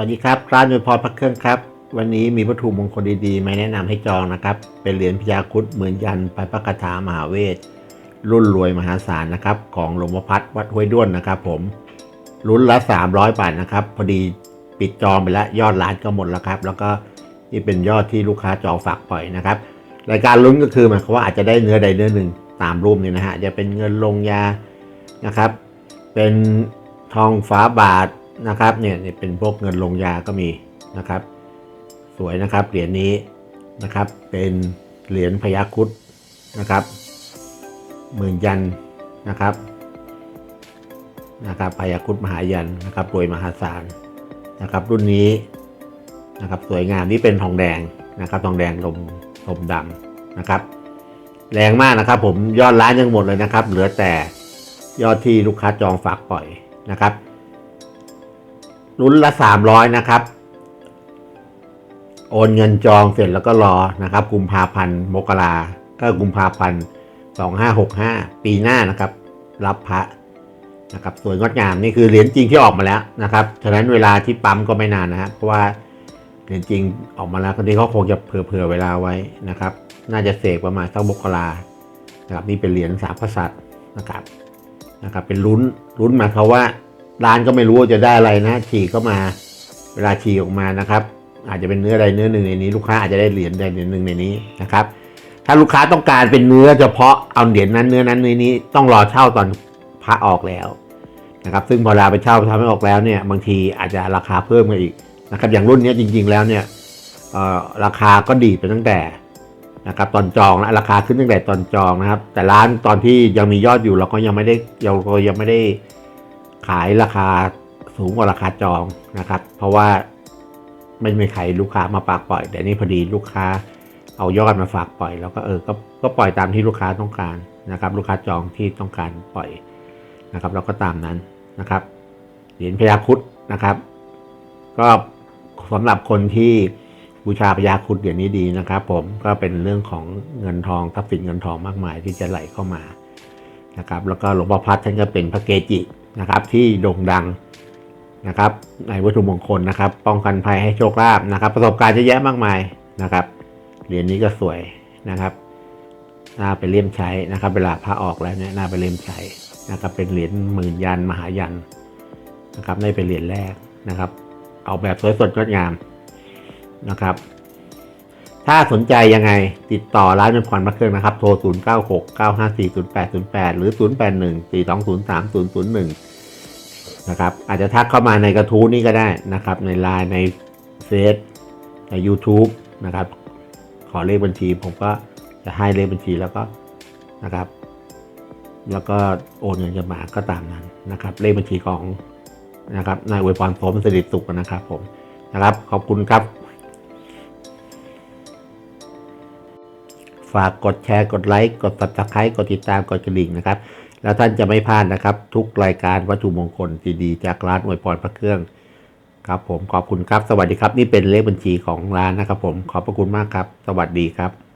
วัสดีครับร้านอวยพรพระเครื่องครับ วันนี้มีวัตถุมงคลดีๆมาแนะนำให้จองนะครับ เป็นเหรียญพญาครุดเหมือนยันไปพระคาถามหาเวท รุ่นรวยมหาศาลนะครับ ของหลวงพ่อพัดวัดห้วยด้วนนะครับผมรุ่นละ 300 บาทนะครับ พอดีปิดจองไปแล้วยอดร้านก็หมดแล้วครับ แล้วก็นี่เป็นยอดที่ลูกค้าจองฝากปล่อยนะครับ รายการลุ้นก็คือหมายความว่าอาจจะได้เนื้อใดเนื้อหนึ่งตามรูปนี้นะฮะจะเป็นเงินลงยานะครับ เป็นทองฟ้าบาท นะครับเนี่ยเป็นพวกเงินลงยาก็มีนะครับ สวยนะครับเหรียญนี้นะครับ เป็นเหรียญพญาคุดนะครับหมื่นยันนะครับนะครับพญาคุดมหายันนะครับรวยมหาศาลนะครับ รุ่นนี้นะครับสวยงามนี่เป็นทองแดงนะครับทองแดงลมลมดำนะครับ แรงมากนะครับ ผมยอดร้านยังหมดเลยนะครับ เหลือแต่ยอดที่ลูกค้าจองฝากปล่อยนะครับ รุ่นละ300นะครับ โอนเงินจองเสร็จแล้วก็รอนะครับ กุมภาพันธ์มกราก็กุมภาพันธ์2565ปีหน้านะครับ รับพระนะครับสวยงดงามนี่คือเหรียญจริงที่ออกมาแล้วนะครับฉะนั้นเวลาที่ปั๊มก็ไม่นานนะครับเพราะว่าเหรียญจริงออกมาแล้วคนนี้เขาคงจะเผื่อเวลาไว้นะครับ น่าจะเสกประมาณสักมกรานะครับนี่เป็นเหรียญสามกษัตริย์นะครับนะครับ เป็นลุ้นลุ้นมายควาว่า ร้านก็ไม่รู้ว่าจะได้อะไรนะฉีกเข้ามาเวลาฉีกออกมานะครับ อาจจะเป็นเนื้อใดเนื้อหนึ่งในนี้ ลูกค้าอาจจะได้เหรียญใดเหรียญหนึ่งในนี้นะครับ ถ้าลูกค้าต้องการเป็นเนื้อเฉพาะเอาเหรียญนั้นเนื้อนั้นเนื้อนี้ต้องรอเช่าตอนพระออกแล้วนะครับ ซึ่งพอเราไปเช่าทำให้ออกแล้วเนี่ยบางทีอาจจะราคาเพิ่มมาอีกนะครับอย่างรุ่นนี้จริง ๆ แล้วเนี่ยราคาก็ดีไปตั้งแต่นะครับตอนจองแล้วราคาขึ้นตั้งแต่ตอนจองนะครับ แต่ร้านตอนที่ยังมียอดอยู่เราก็ยังไม่ได้เราก็ยังไม่ได้ ขายราคาสูงกว่าราคาจองนะครับ เพราะว่าไม่มีใครลูกค้ามาฝากปล่อย แต่นี่พอดีลูกค้าเอายอดมาฝากปล่อย แล้วก็เออก็ก็ปล่อยตามที่ลูกค้าต้องการนะครับ ลูกค้าจองที่ต้องการปล่อยนะครับ เราก็ตามนั้นนะครับเหรียญพญาคุดนะครับ ก็สำหรับคนที่บูชาพญาคุดเหรียญนี้ดีนะครับ ผมก็เป็นเรื่องของเงินทองทรัพย์สินเงินทองมากมายที่จะไหลเข้ามานะครับ แล้วก็หลวงพ่อพัดท่านก็เป็นพระเกจิ นะครับ ที่โด่งดังนะครับ ในวัตถุมงคลนะครับ ป้องกันภัยให้โชคลาภนะครับ ประสบการณ์เยอะแยะมากมายนะครับเหรียญนี้ก็สวยนะครับน่าไปเลี่ยมใช้นะครับ เวลาพระออกแล้วเนี่ยน่าไปเลี่ยมใช้นะครับ เป็นเหรียญหมื่นยันมหายันนะครับนี่เป็นเหรียญแรกนะครับ เอาแบบสวยสดงดงามนะครับ ถ้าสนใจยังไงติดต่อร้านเป็นผ่อนพระเครื่องนะครับ โทร 0 9 6 9 5 4 0 8 0 8 หรือ 0 8 1 4 2 0 3 0 0 1 นะครับ อาจจะทักเข้ามาในกระทู้นี่ก็ได้นะครับ ในไลน์ในเฟซใน YouTube นะครับ ขอเลขบัญชีผมก็จะให้เลขบัญชีแล้วก็นะครับ แล้วก็โอนเงินจะมาก็ตามนั้นนะครับ เลขบัญชีของนะครับนายอวยพรผมสิริสุขนะครับผมนะครับ ขอบคุณครับ ฝากกดแชร์กดไลค์กดติดตามกดติดตามกดกระดิ่งนะครับ แล้วท่านจะไม่พลาดนะครับ ทุกรายการวัตถุมงคลดีๆจากร้านอวยพรพระเครื่องครับผมขอบคุณครับ สวัสดีครับ นี่เป็นเลขบัญชีของร้านนะครับผมขอบพระคุณมากครับ สวัสดีครับ